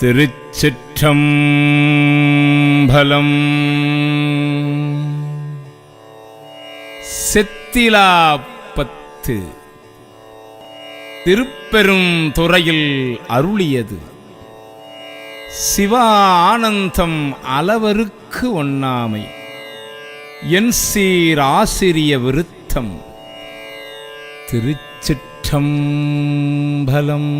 திருச்சிற்றம்பலம். செத்திலாப்பத்து திருப்பெரும் துறையில் அருளியது. சிவா ஆனந்தம் அளவருக்கு ஒண்ணாமை. என் சீர் ஆசிரிய விருத்தம். திருச்சிற்றம்பலம்.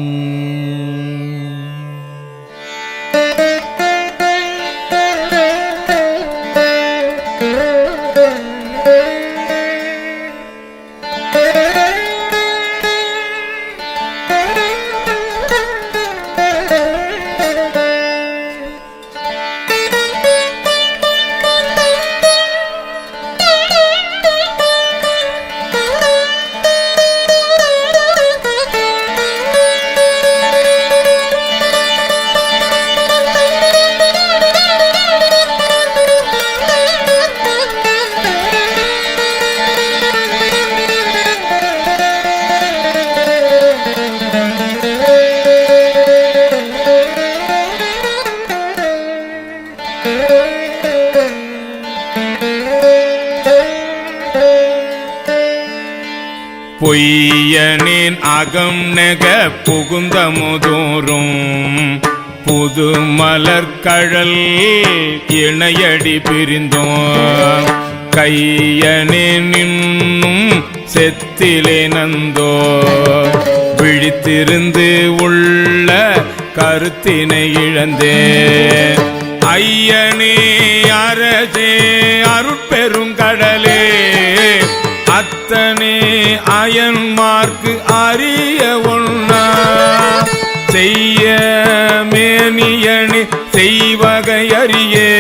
பொய்யனின் அகம் நெக புகுந்த முதோறும். புது மலர்கழல் இணையடி பிரிந்தோம் கையனின் இன்னும் செத்திலே நந்தோ விழித்திருந்து உள்ள கருத்தினை இழந்தேன். ஐயனே அரசே அருட்பெருங்கடலே அத்தனே அயன்மார்க்கு அரிய ஒன்னா செய்ய மேனியணி செய்வகையறியே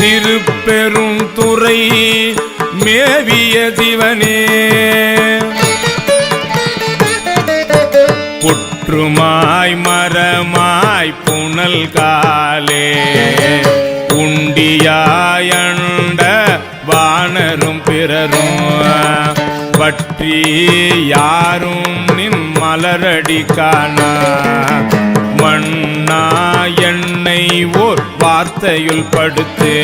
திருப்பெரும் துறை மேவிய சிவனே மரமாய் புனல் காலே. உண்டியாயண்ட வானரும் பிறரும் பற்றி யாரும் நின் மலரடி காணா. மண்ணா என்னை ஓர் வார்த்தையுள் படுத்து.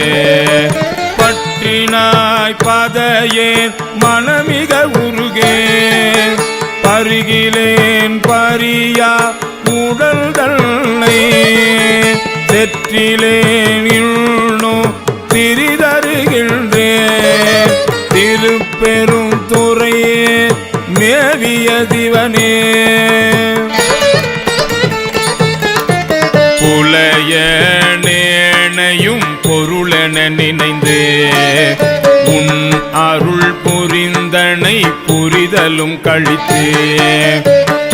பற்றினாய் பதையேன் மனமிக உருகேன் பருகிலேன் பரியா உடல்கள் தன்னை தெற்றிலேன் இன்னோ திரிதருகின்றேன். திருப்பெரும் துறையே மேவிய சிவனே புலைய நேனையும் பொருளென நினைந்து. உன் அருள் புரிந்தனை புரிதலும் கழித்து.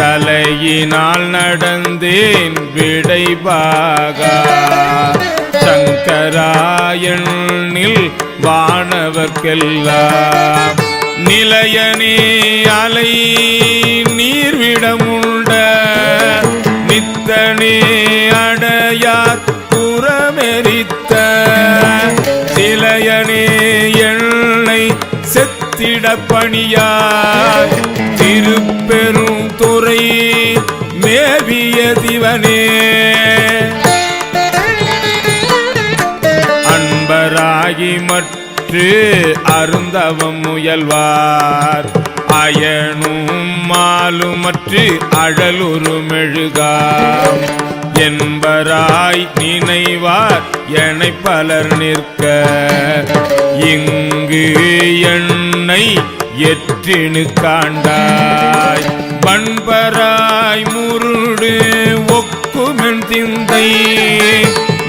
தலையினால் நடந்தேன் விடைபாகா. சங்கராயணில் வானவர்க்கெல்லாம் நிலையனே அலை நீர்விடமுண்ட நித்தனே அடையார் புறமெரித்த நிலையனே எண்ணெய் செத்திட பணியார். திருப்பெரும் துறை மேவிய சிவனே. அன்பராகி மற்று அருந்தவம் முயல்வார். அயனும் மாலுமற்று அழலுரு மெழுகாம். என்பராய் நினைவார் என பலர் நிற்க. இங்கு என்னை எற்றினு காண்டாய். பண்பராய் முருடு ஒக்குமென் திந்தை.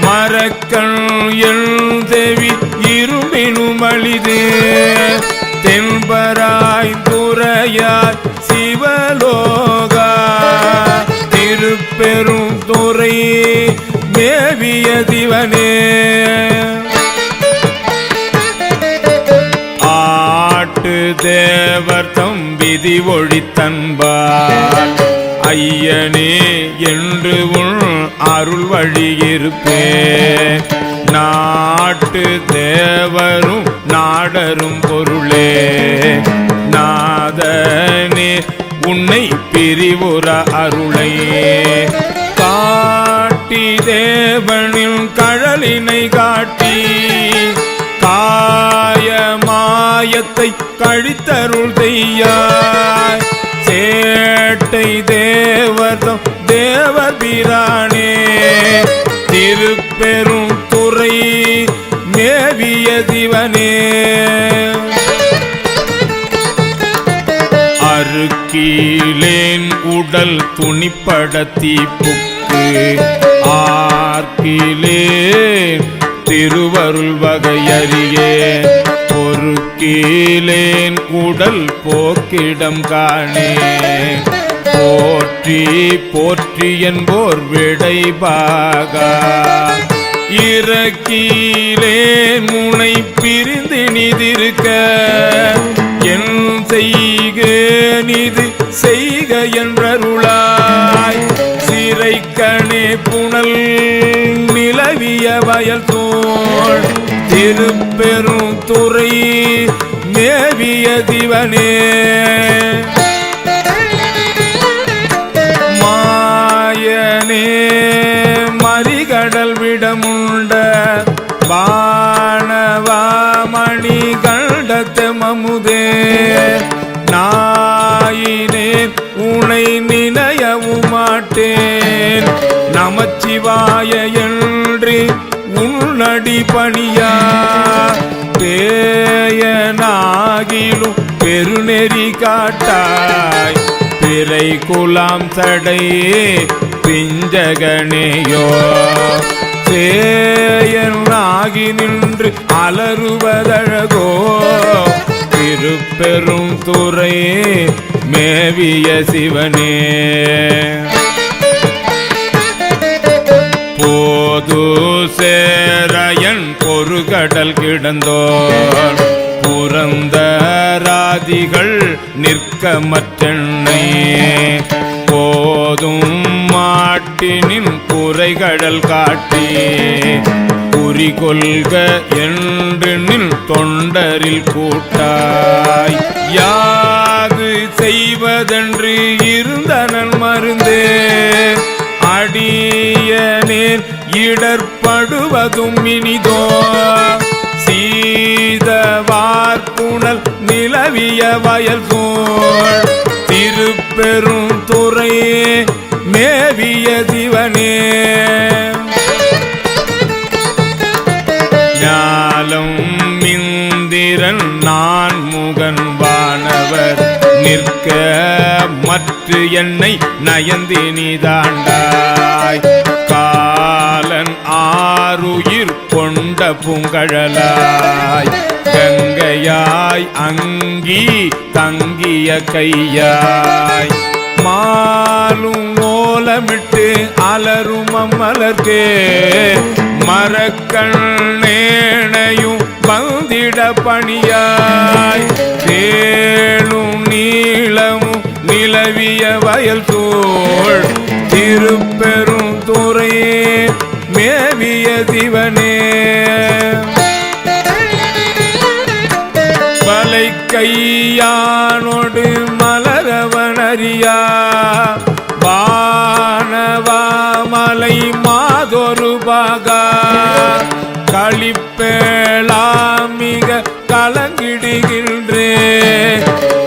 மரக்கண் எழுதவி இருமினும் அழிது. தென்பராய் துறையாய் சிவலோகா. திருப்பெரும் துறை மேவிய திவனே. விதி ஒழித்தன்பார் ஐயனே என்று உள் அருள் வழியிருப்பே நாட்டு தேவரும் நாடரும் பொருளே. நாதனே உன்னை பிரிவுற அருளை காட்டி தேவனின் கழலினை காட்டி காயமாயத்தை கழித்தருள் செய்யாய். சேட்டை தேவதம் தேவபிரானே திருப்பெரும் துறை மேவிய திவனே அருக்கீழேன் உடல் துணிப்படத்தி புக்கு ஆர்கிலே திருவருள் வகையறியே. கீழேன் உடல் போக்கிடம் காணே போற்றி போற்றி என்போர் விடைபாகா. இறக்கீலேன் முனை பிரிந்து நிதிருக்க. என் செய்க நிதி செய்க என்றருளாய். சிறைக்கணே புனல் நிலவிய வயல் தோள். திருப்பெரும் துறை மேவிய திவனே. பெருநெறி காட்டாய். பிறை குலாம் சடையே பிஞ்சகனேயோ. சேயனாகி நின்று அலறுவதழகோ. திருப்பெரும் துறையே மேவிய சிவனே. போது சேரையன் பொறுகடல் கிடந்தோர். புரந்தராதிகள் நிற்கமற்றெண்ணை. போதும் மாட்டினின் குறைகடல் காட்டி. குறிகொள்க என்று நின் தொண்டரில் கூட்டாய். யாது செய்வதென்று இருந்தனன் மருந்தே. அடியனேன் இடர்படுவதும் இனிதோ. சீதவார்ப்புணல் பரவிய வயல் சோழ் திருப்பெரும் துறை மேவிய சிவனே. ஞாலம் இந்திரன் நான் முகன் வானவர். நிற்க மற்ற என்னை நயந்தினி தாண்டாய். கொண்ட புங்கழலாய் கங்கையாய் அங்கி தங்கிய கையாய். மாலும் ஓலமிட்டு அலரும் அம்மலர்க்கே மரக்கண்ணேனையும் பந்திட பணியாய். தேளும் நீளமும் நிலவிய வயல் தோள் திருப்பெரு சிவனே. மலை கையானோடு மலரவனறியா. வானவா மலை மாதொரு பாகா. களிப்பேளாமிக கலங்கிடுகின்றே.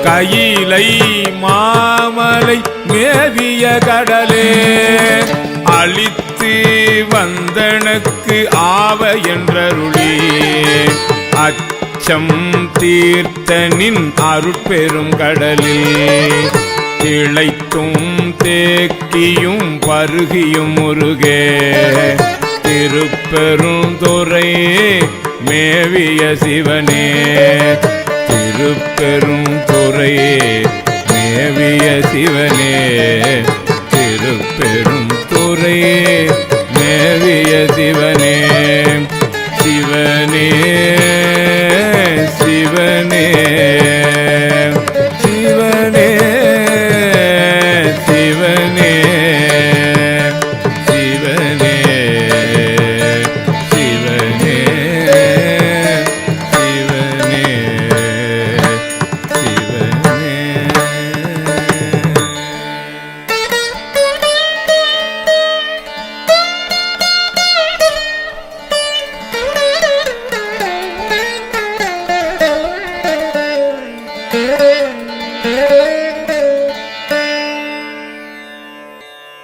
கையிலை மாமலை மேவிய கடலே. அழித்து வந்தனுக்கு ஆவ என்றருளே. அச்சம் தீர்த்தனின் அருட்பெரும் கடலில் திளைத்தும் தேக்கியும் பருகியும் முருகே. திருப்பெருந்துறை மேவிய சிவனே. திருப்பெருந்துறை மேவிய சிவனே.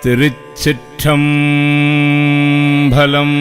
திருச்சிற்றம்பலம்.